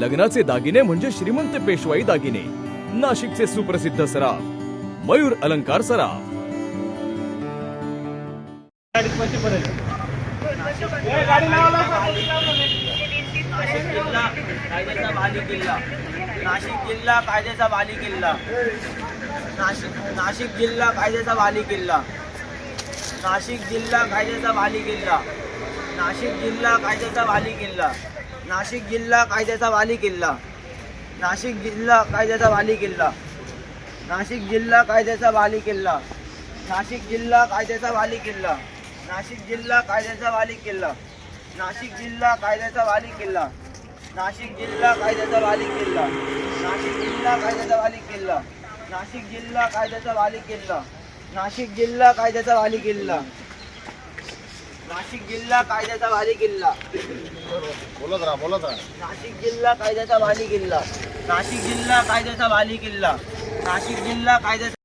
लग्नाचे दागिने म्हणजे श्रीमंत पेशवाई दागिने. नाशिकचे सुप्रसिद्ध सराफ मयूर अलंकार सराफ. नाशिक जिल्हा कायद्याचा बाली किल्ला. नाशिक जिल्हा कायद्याचा बाली किल्ला नाशिक नाशिक जिल्हा कायद्याचा बाली किल्ला. नाशिक जिल्हा कायद्याचा बाली किल्ला. नाशिक जिल्हा कायद्याचा वाली किल्ला नाशिक जिल्हा कायद्याचा वाली किल्ला नाशिक जिल्हा कायद्याचा वाली किल्ला नाशिक जिल्हा कायद्याचा वाली किल्ला नाशिक जिल्हा कायद्याचा वाली किल्ला नाशिक जिल्हा कायद्याचा वाली किल्ला नाशिक जिल्हा कायद्याचा वाली किल्ला नाशिक जिल्हा कायद्याचा वाली किल्ला नाशिक जिल्हा कायद्याचा वाली किल्ला नाशिक जिल्हा कायद्याचा वाली किल्ला नाशिक जिल्हा कायद्याचा वाली किल्ला नाशिक जिल्हा कायद्याचा बाली किल्ला. बोलत राहा बोलत राहा. नाशिक जिल्हा कायद्याचा बाली किल्ला. नाशिक जिल्हा कायद्याचा बाली किल्ला. नाशिक जिल्हा कायद्याचा